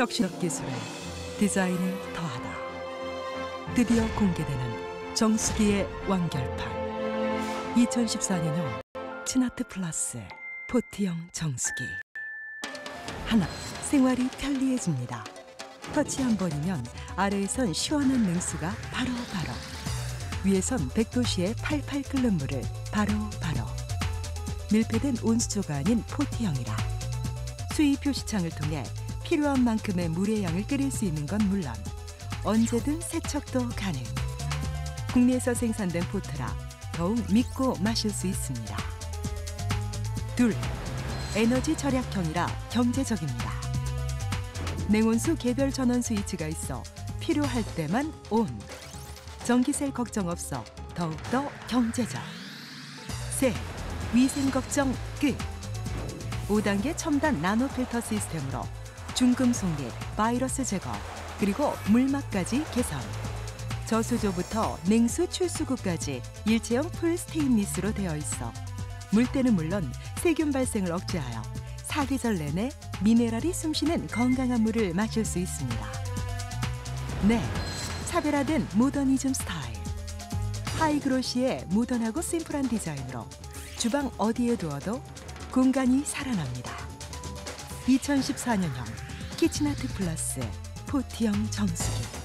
혁신적 기술에 디자인을 더하다. 드디어 공개되는 정수기의 완결판. 2014년형 치나트 플러스 포티형 정수기. 하나, 생활이 편리해집니다. 터치 한 번이면 아래에선 시원한 냉수가 바로바로. 위에선 100도씨의 팔팔 끓는 물을 바로바로. 밀폐된 온수조가 아닌 포티형이라. 수위 표시창을 통해 필요한 만큼의 물의 양을 끓일 수 있는 건 물론 언제든 세척도 가능. 국내에서 생산된 포트라 더욱 믿고 마실 수 있습니다. 둘, 에너지 절약형이라 경제적입니다. 냉온수 개별 전원 스위치가 있어 필요할 때만 온. 전기세 걱정 없어 더욱더 경제적. 셋, 위생 걱정 끝. 5단계 첨단 나노 필터 시스템으로 중금속 및 바이러스 제거 그리고 물막까지 개선. 저수조부터 냉수 출수구까지 일체형 풀 스테인리스로 되어 있어 물때는 물론 세균 발생을 억제하여 사계절 내내 미네랄이 숨쉬는 건강한 물을 마실 수 있습니다. 네, 차별화된 모더니즘 스타일. 하이그로시의 모던하고 심플한 디자인으로 주방 어디에 두어도 공간이 살아납니다. 2014년형 키친아트 플러스 포티형 정수기.